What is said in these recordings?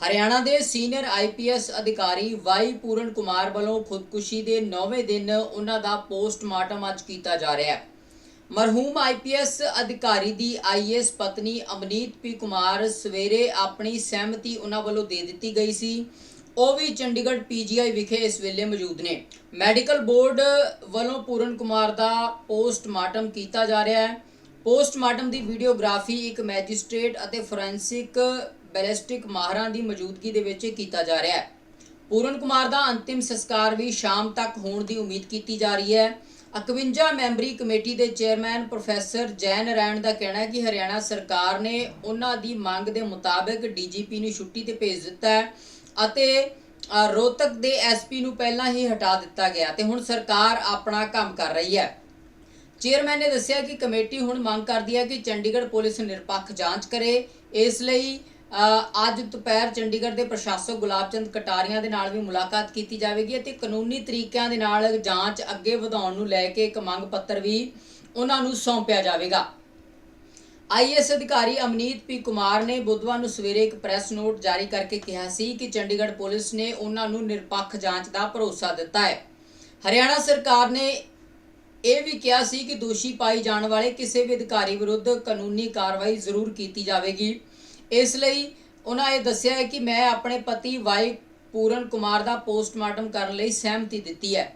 ਹਰਿਆਣਾ ਦੇ senior IPS ਅਧਿਕਾਰੀ Y Puran Kumar ਵੱਲੋਂ ਖੁਦਕੁਸ਼ੀ ਦੇ 9ਵੇਂ ਦਿਨ ਉਹਨਾਂ ਦਾ ਪੋਸਟਮਾਰਟਮ ਅੱਜ ਕੀਤਾ ਜਾ ਰਿਹਾ ਹੈ। ਮਰਹੂਮ ਆਈਪੀਐਸ ਅਧਿਕਾਰੀ ਦੀ ਆਈਐਸ ਪਤਨੀ ਅਮਨੀਤ ਪੀ ਕੁਮਾਰ ਸਵੇਰੇ ਆਪਣੀ ਸਹਿਮਤੀ ਉਹਨਾਂ ਵੱਲੋਂ ਦੇ ਦਿੱਤੀ ਗਈ ਸੀ। ਉਹ ਵੀ ਚੰਡੀਗੜ੍ਹ ਪੀਜੀਆਈ ਵਿਖੇ ਇਸ ਵੇਲੇ ਮੌਜੂਦ ਨੇ। ਮੈਡੀਕਲ ਬੋਰਡ ਵੱਲੋਂ ਪੂਰਨ ਕੁਮਾਰ ਦਾ ਪੋਸਟਮਾਰਟਮ ਕੀਤਾ ਜਾ ਰਿਹਾ ਹੈ। ਪੋਸਟਮਾਰਟਮ ਦੀ ਵੀਡੀਓਗ੍ਰਾਫੀ ਇੱਕ ਮੈਜਿਸਟ੍ਰੇਟ ਅਤੇ ਫੋਰੈਂਸਿਕ ਬੈਲਿਸਟਿਕ ਮਾਹਰਾਂ ਦੀ ਮੌਜੂਦਗੀ ਦੇ ਵਿੱਚ ਕੀਤਾ ਜਾ ਰਿਹਾ ਹੈ। ਪੂਰਨ ਕੁਮਾਰ ਦਾ ਅੰਤਿਮ ਸੰਸਕਾਰ ਵੀ ਸ਼ਾਮ ਤੱਕ ਹੋਣ ਦੀ ਉਮੀਦ ਕੀਤੀ ਜਾ ਰਹੀ ਹੈ। 51 ਮੈਂਬਰੀ ਕਮੇਟੀ ਦੇ ਚੇਅਰਮੈਨ ਪ੍ਰੋਫੈਸਰ ਜੈਨ ਰੈਣ ਦਾ ਕਹਿਣਾ ਹੈ ਕਿ ਹਰਿਆਣਾ ਸਰਕਾਰ ਨੇ ਉਹਨਾਂ ਦੀ ਮੰਗ ਦੇ ਮੁਤਾਬਕ ਡੀਜੀਪੀ ਨੂੰ ਛੁੱਟੀ ਤੇ ਭੇਜ ਦਿੱਤਾ ਹੈ ਅਤੇ ਅ, ਰੋਹਤਕ ਦੇ ਐਸਪੀ ਨੂੰ ਪਹਿਲਾਂ ਹੀ ਹਟਾ ਦਿੱਤਾ ਗਿਆ ਤੇ ਹੁਣ ਸਰਕਾਰ ਆਪਣਾ ਕੰਮ ਕਰ ਰਹੀ ਹੈ। ਚੇਅਰਮੈਨ ਨੇ ਦੱਸਿਆ ਕਿ ਕਮੇਟੀ ਹੁਣ ਮੰਗ ਕਰਦੀ ਹੈ ਕਿ ਚੰਡੀਗੜ੍ਹ ਪੁਲਿਸ ਨਿਰਪੱਖ ਜਾਂਚ ਕਰੇ। ਇਸ ਲਈ ਅੱਜ ਦੁਪਹਿਰ ਚੰਡੀਗੜ੍ਹ ਦੇ ਪ੍ਰਸ਼ਾਸਕ ਗੁਲਾਬਚੰਦ ਕਟਾਰੀਆਂ ਦੇ ਨਾਲ ਵੀ ਮੁਲਾਕਾਤ ਕੀਤੀ ਜਾਵੇਗੀ ਅਤੇ ਕਾਨੂੰਨੀ ਤਰੀਕਿਆਂ ਦੇ ਨਾਲ ਜਾਂਚ ਅੱਗੇ ਵਧਾਉਣ ਨੂੰ ਲੈ ਕੇ ਇੱਕ ਮੰਗ ਪੱਤਰ ਵੀ ਉਹਨਾਂ ਨੂੰ ਸੌਂਪਿਆ ਜਾਵੇਗਾ। ਆਈਐਸ ਅਧਿਕਾਰੀ ਅਮਨੀਤ ਪੀ ਕੁਮਾਰ ਨੇ ਬੁੱਧਵਾਰ ਨੂੰ ਸਵੇਰੇ ਇੱਕ ਪ੍ਰੈਸ ਨੋਟ ਜਾਰੀ ਕਰਕੇ ਕਿਹਾ ਸੀ ਕਿ ਚੰਡੀਗੜ੍ਹ ਪੁਲਿਸ ਨੇ ਉਹਨਾਂ ਨੂੰ ਨਿਰਪੱਖ ਜਾਂਚ ਦਾ ਭਰੋਸਾ ਦਿੱਤਾ ਹੈ। ਹਰਿਆਣਾ ਸਰਕਾਰ ਨੇ ਇਹ ਵੀ ਕਿਹਾ ਸੀ ਕਿ ਦੋਸ਼ੀ ਪਾਈ ਜਾਣ ਵਾਲੇ ਕਿਸੇ ਵੀ ਅਧਿਕਾਰੀ ਵਿਰੁੱਧ ਕਾਨੂੰਨੀ ਕਾਰਵਾਈ ਜ਼ਰੂਰ ਕੀਤੀ ਜਾਵੇਗੀ। ਇਸ ਲਈ ਉਹਨਾਂ ਇਹ ਦੱਸਿਆ ਹੈ ਕਿ ਮੈਂ ਆਪਣੇ ਪਤੀ ਵਾਈ ਪੂਰਨ ਕੁਮਾਰ ਦਾ ਪੋਸਟਮਾਰਟਮ ਕਰਨ ਲਈ ਸਹਿਮਤੀ ਦਿੱਤੀ ਹੈ।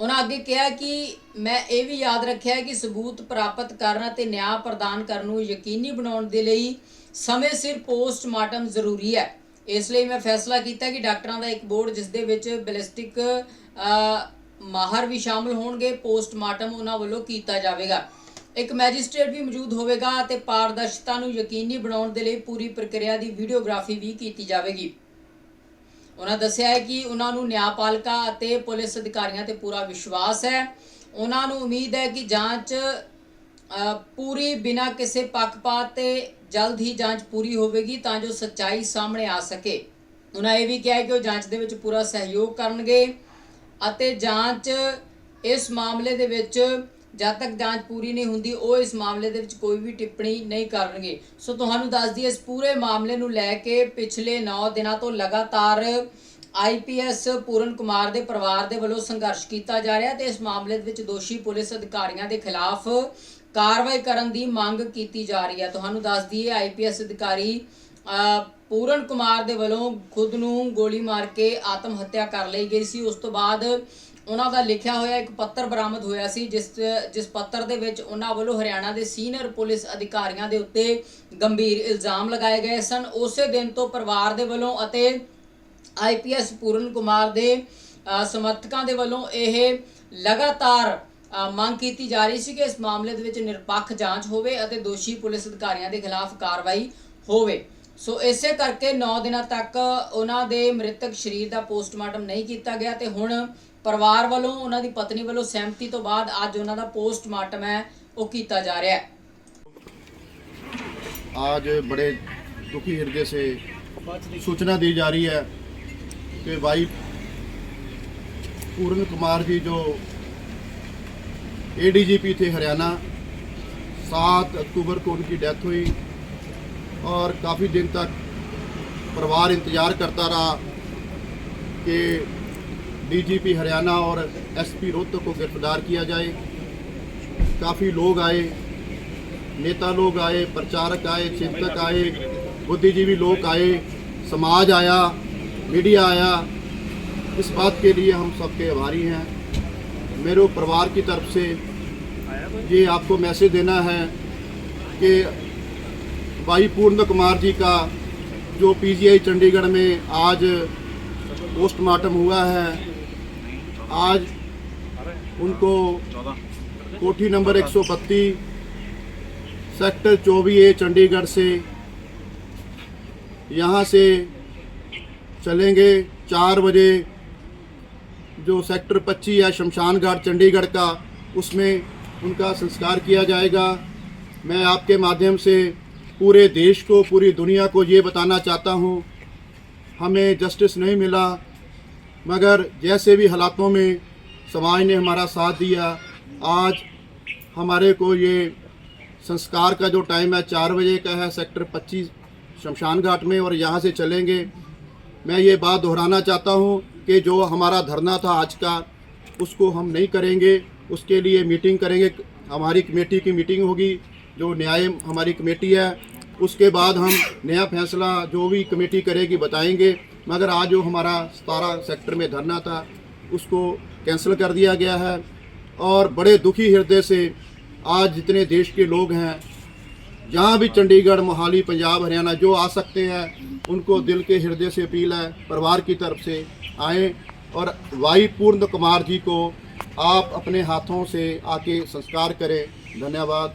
ਉਹਨਾਂ ਅੱਗੇ ਕਿਹਾ ਕਿ ਮੈਂ ਇਹ ਵੀ ਯਾਦ ਰੱਖਿਆ ਕਿ ਸਬੂਤ ਪ੍ਰਾਪਤ ਕਰਨ ਅਤੇ ਨਿਆਂ ਪ੍ਰਦਾਨ ਕਰਨ ਨੂੰ ਯਕੀਨੀ ਬਣਾਉਣ ਦੇ ਲਈ ਸਮੇਂ ਸਿਰ ਪੋਸਟਮਾਰਟਮ ਜ਼ਰੂਰੀ ਹੈ। ਇਸ ਲਈ ਮੈਂ ਫੈਸਲਾ ਕੀਤਾ ਕਿ ਡਾਕਟਰਾਂ ਦਾ ਇੱਕ ਬੋਰਡ ਜਿਸ ਦੇ ਵਿੱਚ ਬੈਲਿਸਟਿਕ ਮਾਹਰ ਵੀ ਸ਼ਾਮਲ ਹੋਣਗੇ, ਪੋਸਟਮਾਰਟਮ ਉਹਨਾਂ ਵੱਲੋਂ ਕੀਤਾ ਜਾਵੇਗਾ। ਇੱਕ ਮੈਜਿਸਟ੍ਰੇਟ ਵੀ ਮੌਜੂਦ ਹੋਵੇਗਾ ਅਤੇ ਪਾਰਦਰਸ਼ਤਾ ਨੂੰ ਯਕੀਨੀ ਬਣਾਉਣ ਦੇ ਲਈ ਪੂਰੀ ਪ੍ਰਕਿਰਿਆ ਦੀ ਵੀਡੀਓਗ੍ਰਾਫੀ ਵੀ ਕੀਤੀ ਜਾਵੇਗੀ। ਉਹਨਾਂ ਦੱਸਿਆ ਹੈ ਕਿ ਉਹਨਾਂ ਨੂੰ ਨਿਆਂਪਾਲਿਕਾ ਅਤੇ ਪੁਲਿਸ ਅਧਿਕਾਰੀਆਂ ਤੇ ਪੂਰਾ ਵਿਸ਼ਵਾਸ ਹੈ। ਉਹਨਾਂ ਨੂੰ ਉਮੀਦ ਹੈ ਕਿ ਜਾਂਚ ਪੂਰੀ ਬਿਨਾਂ ਕਿਸੇ ਪੱਖਪਾਤ ਤੇ ਜਲਦ ਹੀ ਜਾਂਚ ਪੂਰੀ ਹੋਵੇਗੀ ਤਾਂ ਜੋ ਸੱਚਾਈ ਸਾਹਮਣੇ ਆ ਸਕੇ। ਉਹਨਾਂ ਇਹ ਵੀ ਕਿਹਾ ਕਿ ਉਹ ਜਾਂਚ ਦੇ ਵਿੱਚ ਪੂਰਾ ਸਹਿਯੋਗ ਕਰਨਗੇ ਅਤੇ ਜਾਂਚ ਇਸ ਮਾਮਲੇ ਦੇ ਵਿੱਚ ਜਦ ਤੱਕ ਜਾਂਚ ਪੂਰੀ ਨਹੀਂ ਹੁੰਦੀ, ਉਹ ਇਸ ਮਾਮਲੇ ਦੇ ਵਿੱਚ ਕੋਈ ਵੀ ਟਿੱਪਣੀ ਨਹੀਂ ਕਰਨਗੇ। ਸੋ ਤੁਹਾਨੂੰ ਦੱਸ ਦਈਏ, ਇਸ ਪੂਰੇ ਮਾਮਲੇ ਨੂੰ ਲੈ ਕੇ ਪਿਛਲੇ 9 ਦਿਨਾਂ ਤੋਂ ਲਗਾਤਾਰ ਆਈਪੀਐਸ ਪੂਰਨ ਕੁਮਾਰ ਦੇ ਪਰਿਵਾਰ ਦੇ ਵੱਲੋਂ ਸੰਘਰਸ਼ ਕੀਤਾ ਜਾ ਰਿਹਾ ਤੇ ਇਸ ਮਾਮਲੇ ਦੇ ਵਿੱਚ ਦੋਸ਼ੀ ਪੁਲਿਸ ਅਧਿਕਾਰੀਆਂ ਦੇ ਖਿਲਾਫ ਕਾਰਵਾਈ ਕਰਨ ਦੀ ਮੰਗ ਕੀਤੀ ਜਾ ਰਹੀ ਹੈ। ਤੁਹਾਨੂੰ ਦੱਸ ਦਈਏ ਆਈਪੀਐਸ ਅਧਿਕਾਰੀ ਪੂਰਨ ਕੁਮਾਰ ਦੇ ਵੱਲੋਂ ਖੁਦ ਨੂੰ ਗੋਲੀ ਮਾਰ ਕੇ ਆਤਮ ਹੱਤਿਆ ਕਰ ਲਈ ਗਈ ਸੀ। ਉਸ ਤੋਂ ਬਾਅਦ ਉਹਨਾਂ ਦਾ ਲਿਖਿਆ ਹੋਇਆ ਇੱਕ ਪੱਤਰ ਬਰਾਮਦ ਹੋਇਆ ਸੀ, ਜਿਸ ਜਿਸ ਪੱਤਰ ਦੇ ਵਿੱਚ ਉਹਨਾਂ ਵੱਲੋਂ ਹਰਿਆਣਾ ਦੇ ਸੀਨੀਅਰ ਪੁਲਿਸ ਅਧਿਕਾਰੀਆਂ ਦੇ ਉੱਤੇ ਗੰਭੀਰ ਇਲਜ਼ਾਮ ਲਗਾਏ ਗਏ ਸਨ। ਉਸੇ ਦਿਨ ਤੋਂ ਪਰਿਵਾਰ ਦੇ ਵੱਲੋਂ ਅਤੇ ਆਈਪੀਐਸ ਪੂਰਨ ਕੁਮਾਰ ਦੇ ਸਮਰਥਕਾਂ ਦੇ ਵੱਲੋਂ ਇਹ ਲਗਾਤਾਰ ਮੰਗ ਕੀਤੀ ਜਾ ਰਹੀ ਸੀ ਕਿ ਇਸ ਮਾਮਲੇ ਦੇ ਵਿੱਚ ਨਿਰਪੱਖ ਜਾਂਚ ਹੋਵੇ ਅਤੇ ਦੋਸ਼ੀ ਪੁਲਿਸ ਅਧਿਕਾਰੀਆਂ ਦੇ ਖਿਲਾਫ ਕਾਰਵਾਈ ਹੋਵੇ। ਸੋ ਇਸੇ ਕਰਕੇ 9 ਦਿਨਾਂ ਤੱਕ ਉਹਨਾਂ ਦੇ ਮ੍ਰਿਤਕ ਸਰੀਰ ਦਾ ਪੋਸਟਮਾਰਟਮ ਨਹੀਂ ਕੀਤਾ ਗਿਆ ਤੇ ਹੁਣ ਪਰਿਵਾਰ ਵੱਲੋਂ ਉਹਨਾਂ ਦੀ ਪਤਨੀ ਵੱਲੋਂ ਸਹਿਮਤੀ ਤੋਂ ਬਾਅਦ ਅੱਜ ਉਹਨਾਂ ਦਾ ਪੋਸਟਮਾਰਟਮ ਹੈ ਉਹ ਕੀਤਾ ਜਾ ਰਿਹਾ ਹੈ आज बड़े दुखी हृदय से सूचना दी जा रही है कि भाई पूर्ण कुमार जी जो एडीजीपी थे हरियाणा सात अक्टूबर को उनकी डेथ हुई और काफ़ी दिन तक परिवार इंतज़ार करता रहा कि डीजीपी हरियाणा और एसपी रोहतक को गिरफ्तार किया जाए काफ़ी लोग आए नेता लोग आए प्रचारक आए चिंतक आए बुद्धिजीवी लोग आए समाज आया मीडिया आया इस बात के लिए हम सबके आभारी हैं मेरे परिवार की तरफ से ये आपको मैसेज देना है कि भाई पूर्ण कुमार जी का जो पीजीआई चंडीगढ़ में आज पोस्टमार्टम हुआ है आज उनको कोठी नंबर 132 सेक्टर 24 ए, चंडीगढ़ से यहाँ से चलेंगे चार बजे, जो सेक्टर 25 है शमशान घाट चंडीगढ़ का, उसमें उनका संस्कार किया जाएगा। मैं आपके माध्यम से पूरे देश को, पूरी दुनिया को ये बताना चाहता हूँ, हमें जस्टिस नहीं मिला। मगर जैसे भी हालातों में समाज ने हमारा साथ दिया, आज हमारे को ये संस्कार का जो टाइम है, चार बजे का है सेक्टर 25 शमशान घाट में और यहाँ से चलेंगे। मैं ये बात दोहराना चाहता हूँ कि जो हमारा धरना था आज का, उसको हम नहीं करेंगे। उसके लिए मीटिंग करेंगे। हमारी कमेटी की मीटिंग होगी, जो न्याय हमारी कमेटी है। उसके बाद हम नया फैसला जो भी कमेटी करेगी बताएँगे। मगर आज जो हमारा सतारा सेक्टर में धरना था, उसको कैंसिल कर दिया गया है। और बड़े दुखी हृदय से आज जितने देश के लोग हैं, जहाँ भी चंडीगढ़, मोहाली, पंजाब, हरियाणा जो आ सकते हैं, उनको दिल के हृदय से अपील है, परिवार की तरफ़ से आए और वाई पूर्ण कुमार जी को आप अपने हाथों से आके संस्कार करें। धन्यवाद।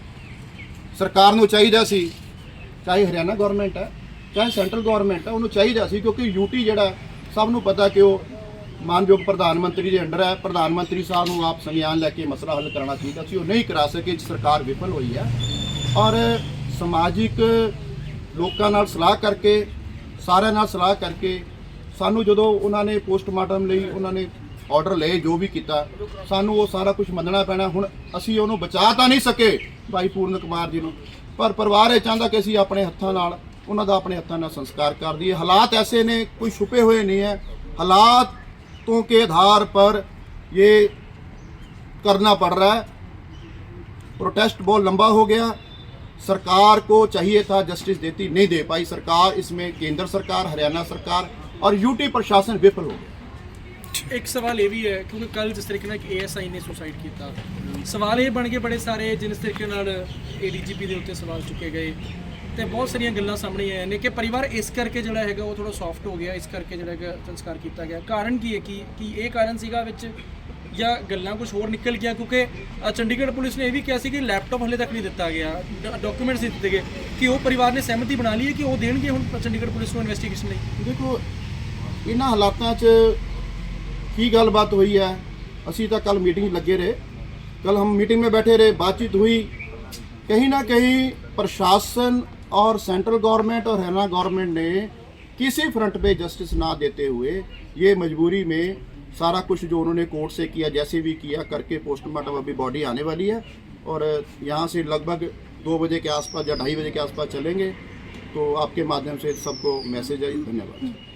ਸਰਕਾਰ ਨੂੰ ਚਾਹੀਦਾ ਸੀ, ਚਾਹੇ ਹਰਿਆਣਾ ਗਵਰਨਮੈਂਟ ਹੈ, ਚਾਹੇ ਸੈਂਟਰਲ ਗਵਰਨਮੈਂਟ ਹੈ, ਉਹਨੂੰ ਚਾਹੀਦਾ ਸੀ ਕਿਉਂਕਿ ਯੂਟੀ ਜਿਹੜਾ ਸਭ ਨੂੰ ਪਤਾ ਕਿ ਉਹ ਮਾਨਯੋਗ ਪ੍ਰਧਾਨ ਮੰਤਰੀ ਦੇ ਅੰਡਰ ਹੈ, ਪ੍ਰਧਾਨ ਮੰਤਰੀ ਸਾਹਿਬ ਨੂੰ ਆਪ ਸੰਗਿਆਨ ਲੈ ਕੇ ਮਸਲਾ ਹੱਲ ਕਰਨਾ ਚਾਹੀਦਾ ਸੀ, ਉਹ ਨਹੀਂ ਕਰਾ ਸਕੇ ਸਰਕਾਰ ਵਿਫਲ ਹੋਈ ਹੈ। ਔਰ ਸਮਾਜਿਕ ਲੋਕਾਂ ਨਾਲ ਸਲਾਹ ਕਰਕੇ, ਸਾਰਿਆਂ ਨਾਲ ਸਲਾਹ ਕਰਕੇ, ਸਾਨੂੰ ਜਦੋਂ ਉਹਨਾਂ ਨੇ ਪੋਸਟਮਾਰਟਮ ਲਈ, ਉਹਨਾਂ ਨੇ ਆਰਡਰ ਲਏ ਜੋ ਵੀ ਕੀਤਾ ਸਾਨੂੰ ਉਹ ਸਾਰਾ ਕੁਝ ਮੰਨਣਾ ਪੈਣਾ ਹੁਣ ਅਸੀਂ ਉਹਨੂੰ ਬਚਾ ਤਾਂ ਨਹੀਂ ਸਕੇ ਭਾਈ ਪੂਰਨ ਕੁਮਾਰ ਜੀ ਨੂੰ ਪਰ ਪਰਿਵਾਰ ਇਹ ਚਾਹੁੰਦਾ ਕਿ ਅਸੀਂ ਆਪਣੇ ਹੱਥਾਂ ਨਾਲ ਉਹਨਾਂ ਦਾ ਆਪਣੇ ਹੱਥਾਂ ਨਾਲ ਸੰਸਕਾਰ ਕਰ ਦਈਏ ਹਾਲਾਤ ਐਸੇ ਨੇ ਕੋਈ ਛੁਪੇ ਹੋਏ ਨਹੀਂ ਹੈ हालातों के आधार पर ये करना पड़ रहा है प्रोटेस्ट बहुत लंबा हो गया सरकार को चाहिए था जस्टिस देती नहीं दे पाई सरकार इसमें केंद्र सरकार हरियाणा सरकार और यूटी प्रशासन विफल हो गया ਇੱਕ ਸਵਾਲ ਇਹ ਵੀ ਹੈ ਕਿਉਂਕਿ ਕੱਲ ਜਿਸ ਤਰੀਕੇ ਨਾਲ ਇੱਕ ਏਐਸਆਈ ਨੇ ਸੁਸਾਈਡ ਕੀਤਾ, ਸਵਾਲ ਇਹ ਬਣ ਗਏ ਬੜੇ ਸਾਰੇ ਜਿਸ ਤਰੀਕੇ ਨਾਲ ਏਡੀਜੀਪੀ ਦੇ ਉੱਤੇ ਸਵਾਲ ਚੁੱਕੇ ਗਏ ਤੇ ਬਹੁਤ ਸਾਰੀਆਂ ਗੱਲਾਂ ਸਾਹਮਣੇ ਆਈਆਂ ਨੇ ਕਿ ਪਰਿਵਾਰ ਇਸ ਕਰਕੇ ਜਿਹੜਾ ਹੈਗਾ ਉਹ ਥੋੜਾ ਸੌਫਟ ਹੋ ਗਿਆ, ਇਸ ਕਰਕੇ ਜਿਹੜਾ ਹੈਗਾ ਸੰਸਕਾਰ ਕੀਤਾ ਗਿਆ। ਕਾਰਨ ਕੀ ਹੈ ਕਿ ਕਿ ਇਹ ਕਾਰਨ ਸੀਗਾ ਵਿੱਚ ਜਾਂ ਗੱਲਾਂ ਕੁਝ ਹੋਰ ਨਿਕਲ ਗਿਆ? ਕਿਉਂਕਿ ਚੰਡੀਗੜ੍ਹ ਪੁਲਿਸ ਨੇ ਇਹ ਵੀ ਕਿਹਾ ਸੀ ਕਿ ਲੈਪਟਾਪ ਹਲੇ ਤੱਕ ਨਹੀਂ ਦਿੱਤਾ ਗਿਆ। ਡਾਕੂਮੈਂਟਸ ਨਹੀਂ ਦਿੱਤੇ ਗਏ ਕਿ ਉਹ ਪਰਿਵਾਰ ਨੇ ਸਹਿਮਤੀ ਬਣਾ ਲਈ ਹੈ ਕਿ ਉਹ ਦੇਣਗੇ ਹੁਣ ਚੰਡੀਗੜ੍ਹ ਪੁਲਿਸ ਨੂੰ ਇਨਵੈਸਟੀਗੇਸ਼ਨ ਲਈ? ਦੇਖੋ, ਇਹਨਾਂ ਹਾਲਾਤਾਂ 'ਚ ਕੀ ਗੱਲਬਾਤ ਹੋਈ ਹੈ ਅਸੀਂ ਤਾਂ ਕੱਲ ਮੀਟਿੰਗ ਲੱਗੇ ਰਹੇ कल हम मीटिंग में बैठे रहे बातचीत हुई कहीं ना कहीं प्रशासन और सेंट्रल गवर्नमेंट और हरियाणा गवर्नमेंट ने किसी फ्रंट पे जस्टिस ना देते हुए ये मजबूरी में सारा कुछ जो उन्होंने कोर्ट से किया जैसे भी किया करके पोस्टमार्टम अभी बॉडी आने वाली है और यहाँ से लगभग दो बजे के आसपास या ढाई बजे के आसपास चलेंगे तो आपके माध्यम से सबको मैसेज है धन्यवाद